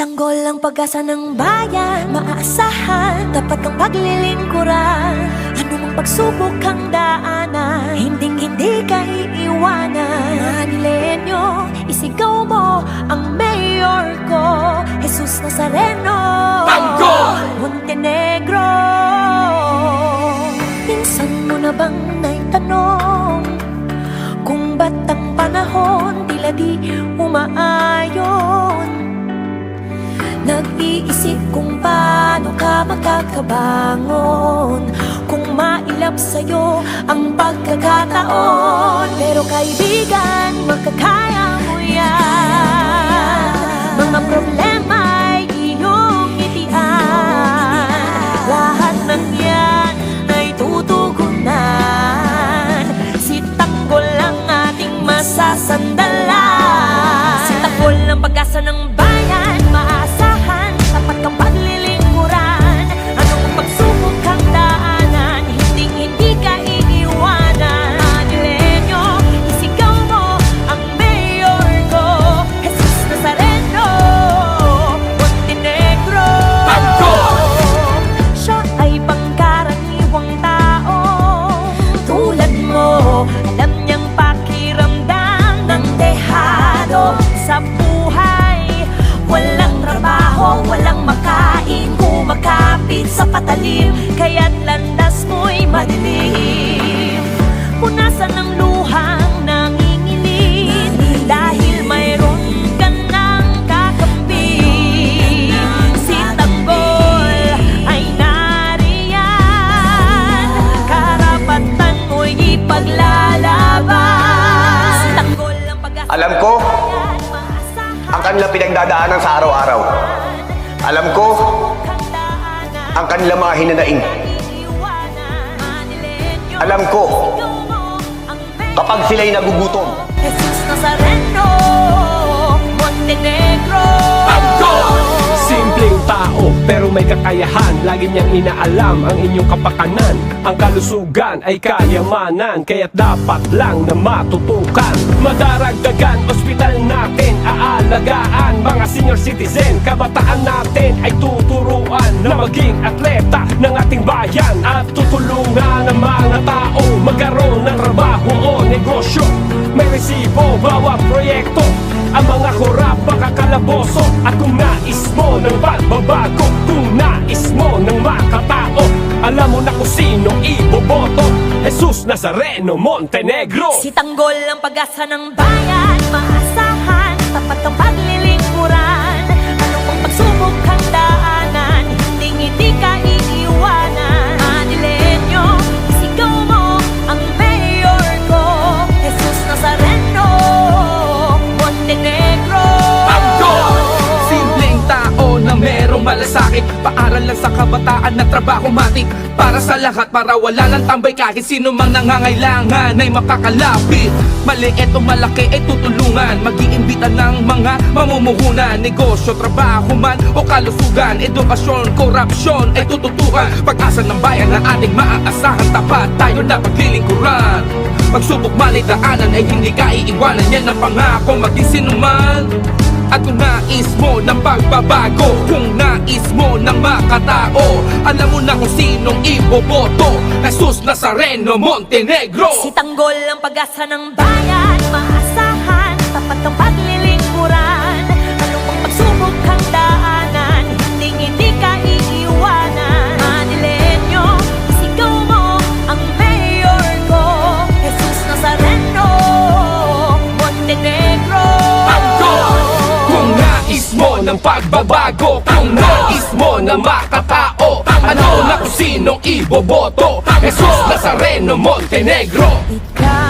Tanggol ang pag-asa ng bayan Maaasahan, dapat kang paglilingkuran Ano mang pagsubok kang daanan Hinding hindi ka iiwanan. Manilenyo, isigaw mo ang mayor ko Jesus Nazareno. Tanggol! Montenegro. Minsan mo na bang naitanong Kung ba't ang panahon tila di umaayon Nag-iisip kung paano ka makakabangon Kung mailap sa'yo ang pagkakataon. Pero kaibigan, makakaya sa patalim, kaya't landas mo'y madilim. Punasan ng luhang nanginginig Dahil mayroon ka ng kakambing Si Tanggol ay nariyan Karapatan mo'y ipaglalaban. Tanggol ang Alam ko, ang kanila pinagdadaanan sa araw-araw. Alam ko, ang kanila mga hinanaing. Alam ko, kapag sila'y nagugutom, Jesus Nazareno, Montenegro pero may kakayahan Lagi niyang inaalam ang inyong kapakanan. Ang kalusugan ay kayamanan Kaya't dapat lang na matutukan. Madaragdagan, ospital natin Aalagaan, mga senior citizen Kabataan natin ay tuturuan Na maging atleta ng ating bayan. At tutulungan ang mga tao Magkaroon ng trabaho o negosyo. May resibo bawat At kung nais mo ng pagbabago. Kung nais mo ng makatao. Alam mo na kung sino iboboto. Jesus Nazareno Montenegro. Si Tanggol ang pag-asa ng bayan. Maasahan, tapat kang paglilingkuran malasakit Paaral lang sa kabataan na trabaho matik. Para sa lahat, para wala lang tambay Kahit sino mang nangangailangan ay makakalapit. Maliit o malaki ay tutulungan. Mag-iimbita ng mga mamumuhunan. Negosyo, trabaho man o kalusugan Edukasyon, korupsyon ay tututukan. Pag-asa ng bayan na ating maaasahan Tapat tayo na paglilingkuran. Pagsubok malidaanan ay hindi ka iiwanan. Yan ang pangako maging sinuman at kung nais mo ng pagbabago Kung nais mo ng makatao Alam mo na kung sinong iboboto. Jesus Nazareno Montenegro. Si Tanggol ang pag-asa ng bayan Maasahan, ng pagbabago. Kung nais mo na makatao. Ano na kung sinong iboboto? Jesus Nazareno Montenegro. Ikaw